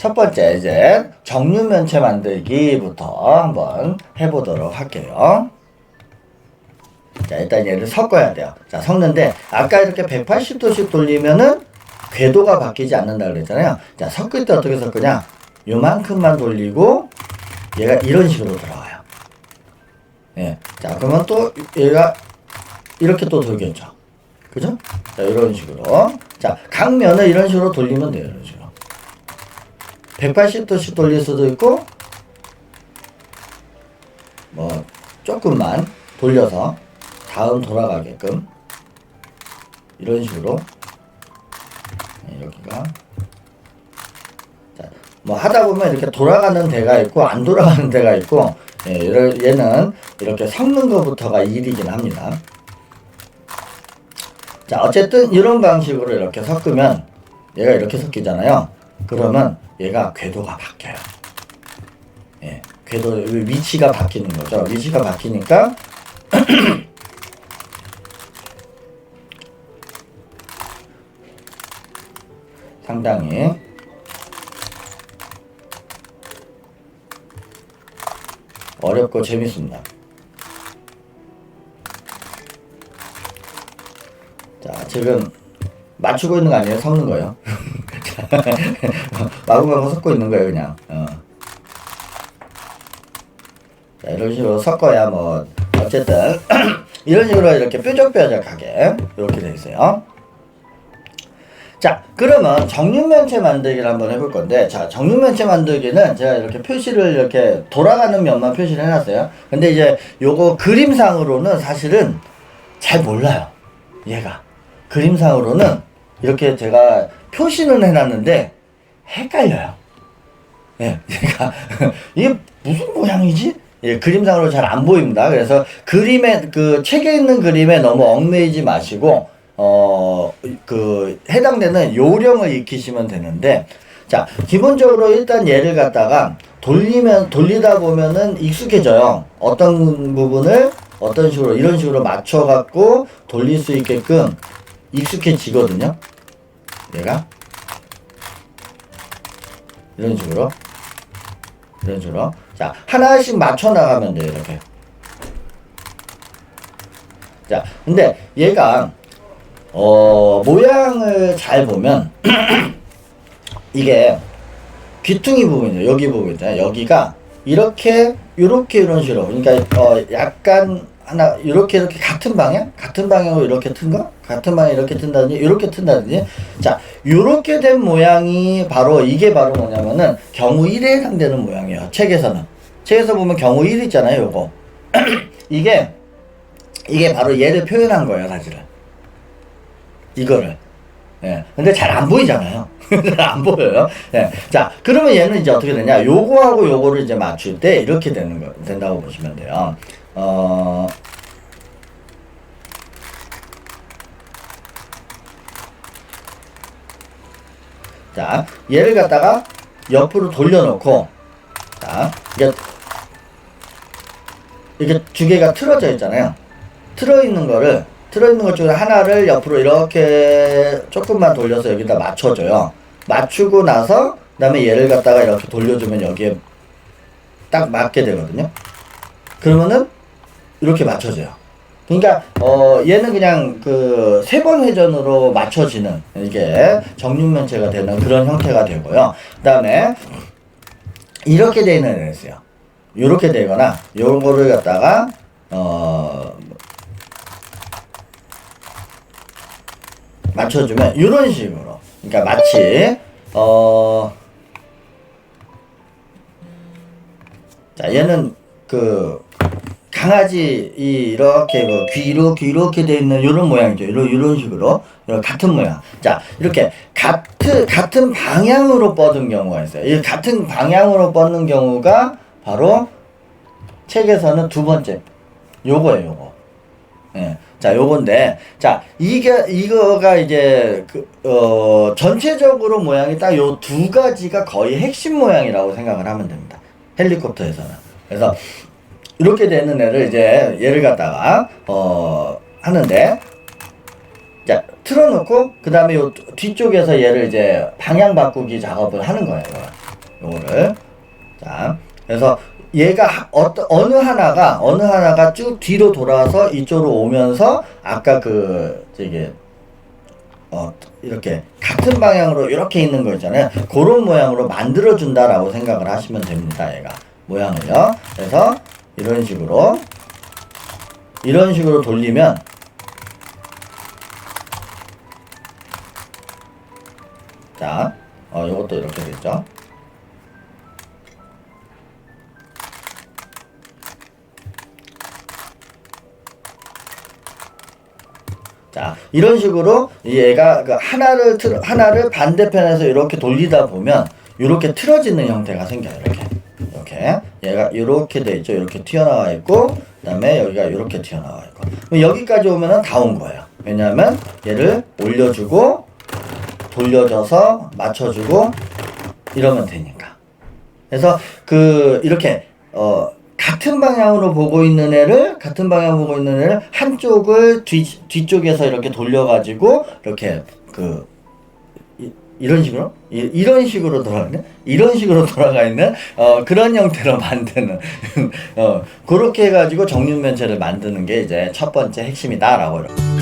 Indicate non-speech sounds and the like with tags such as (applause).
첫 번째 이제 정류면체 만들기부터 한번 해보도록 할게요. 자, 일단 얘를 섞어야 돼요. 자, 섞는데 아까 이렇게 180도씩 돌리면은 궤도가 바뀌지 않는다 그랬잖아요. 자, 섞을 때 어떻게 섞으냐? 요만큼만 돌리고 얘가 이런 식으로 들어가요. 예. 자, 그러면 또 얘가 이렇게 또 돌겠죠. 그죠? 자, 이런 식으로. 자, 각 면을 이런 식으로 돌리면 돼요. 이런 식으로. 180도씩 돌릴 수도 있고, 뭐, 조금만 돌려서 다음 돌아가게끔. 이런 식으로. 네, 여기가. 자, 뭐 하다 보면 이렇게 돌아가는 데가 있고, 안 돌아가는 데가 있고, 예, 이럴- 얘는 이렇게 섞는 것부터가 일이긴 합니다. 자, 어쨌든 이런 방식으로 이렇게 섞으면 얘가 이렇게 섞이잖아요. 그러면 얘가 궤도가 바뀌어요. 예, 궤도 위치가 바뀌는 거죠. 위치가 바뀌니까 (clears throat) 상당히 어렵고 재밌습니다. 자, 지금 맞추고 있는 거 아니에요? 섞는 거예요. (laughs) 마구마구 섞고 있는 거예요, 그냥. 어. 자, 이런 식으로 섞어야 뭐, 어쨌든, (clears throat) 이런 식으로 이렇게 뾰족뾰족하게, 이렇게 돼 있어요. 자, 그러면 정육면체 만들기를 한번 해볼 건데, 자, 정육면체 만들기는 제가 이렇게 표시를 이렇게 돌아가는 면만 표시를 해놨어요. 근데 이제 요거 그림상으로는 사실은 잘 몰라요. 얘가. 그림상으로는 이렇게 제가 표시는 해놨는데 헷갈려요. 예, 얘가 (laughs) 이게 무슨 모양이지? 예, 그림상으로 잘 안 보입니다. 그래서 그림에 그 책에 있는 그림에 너무 얽매이지 마시고 어 그 해당되는 요령을 익히시면 되는데 자 기본적으로 일단 얘를 갖다가 돌리면 돌리다 보면은 익숙해져요. 어떤 부분을 어떤 식으로 이런 식으로 맞춰 갖고 돌릴 수 있게끔 익숙해지거든요. 얘가 이런 식으로 이런 식으로. 자 하나씩 맞춰 나가면 돼요 이렇게. 자 근데 얘가 어 모양을 잘 보면 (clears throat) 이게 귀퉁이 부분이죠. 여기 부분 있잖아요. 여기가 이렇게 이렇게 이런 식으로. 그러니까 어 약간 하나 이렇게 이렇게 같은 방향 같은 방향으로 이렇게 튼거 같은 방향 이렇게 튼다든지 이렇게 튼다든지 자 이렇게 된 모양이 바로 이게 바로 뭐냐면은 경우 1에 해당되는 모양이에요 책에서는 책에서 보면 경우 1 있잖아요 요거 (clears throat) 이게 이게 바로 얘를 표현한 거예요 사실은 이거를 예. 근데 잘 안 보이잖아요. (laughs) 잘 안 보여요. 예. 자, 그러면 얘는 이제 어떻게 되냐? 요거하고 요거를 이제 맞출 때 이렇게 되는 거, 된다고 보시면 돼요. 어, 자, 얘를 갖다가 옆으로 돌려놓고, 자, 이게, 이게 두 개가 틀어져 있잖아요. 틀어 있는 거를 틀어 있는 것 중에 하나를 옆으로 이렇게 조금만 돌려서 여기다 맞춰줘요. 맞추고 나서 그 다음에 얘를 갖다가 이렇게 돌려주면 여기에 딱 맞게 되거든요. 그러면은 이렇게 맞춰져요. 그러니까 어 얘는 그냥 그 세 번 회전으로 맞춰지는 이게 정육면체가 되는 그런 형태가 되고요. 그다음에 이렇게 애가 있어요. 이렇게 되거나 요런 거를 갖다가 어 맞춰주면 이런 식으로 그러니까 마치 어 자, 얘는 그 강아지 이 이렇게 그 귀로 이렇게 돼 있는 이런 모양이죠. 이런 이런 식으로 이런 같은 모양. 자, 이렇게 같은 같은 방향으로 뻗은 경우가 있어요. 이 같은 방향으로 뻗는 경우가 바로 책에서는 두 번째 요거예요, 요거. 예. 자, 요건데, 자, 이게, 이거가 이제, 그, 어, 전체적으로 모양이 딱 요 두 가지가 거의 핵심 모양이라고 생각을 하면 됩니다. 헬리콥터에서는. 그래서, 이렇게 되는 애를 이제, 얘를 갖다가, 어, 하는데, 자, 틀어놓고, 그 다음에 요 뒤쪽에서 얘를 이제 방향 바꾸기 작업을 하는 거예요. 요거를 자 그래서 얘가 하- 어떤 어느 하나가 어느 하나가 쭉 뒤로 돌아서 이쪽으로 오면서 아까 그 저기 어 이렇게 같은 방향으로 이렇게 있는 거 있잖아요. 그런 모양으로 만들어 준다라고 생각을 하시면 됩니다. 얘가 모양을요. 그래서 이런 식으로 이런 식으로 돌리면 자, 어, 이것도 이렇게 됐죠. 자, 이런 식으로 얘가 그 하나를 틀, 하나를 반대편에서 이렇게 돌리다 보면 이렇게 틀어지는 형태가 생겨요. 얘가 이렇게 돼 있죠. 이렇게 튀어나와 있고 그다음에 여기가 이렇게 튀어나와 있고. 그럼 여기까지 오면은 다 온 거예요. 왜냐하면 얘를 올려주고 돌려줘서 맞춰주고 이러면 되니까. 그래서 그 이렇게 어 같은 방향으로 보고 있는 애를 같은 방향 보고 있는 애를 한쪽을 뒤 뒤쪽에서 이렇게 돌려가지고 이렇게 그 이, 이런 식으로 이, 이런 식으로 돌아가는 이런 식으로 (laughs) 돌아가 있는 어 그런 형태로 (laughs) 만드는 어 그렇게 해가지고 정육면체를 만드는 게 이제 첫 번째 핵심이다라고.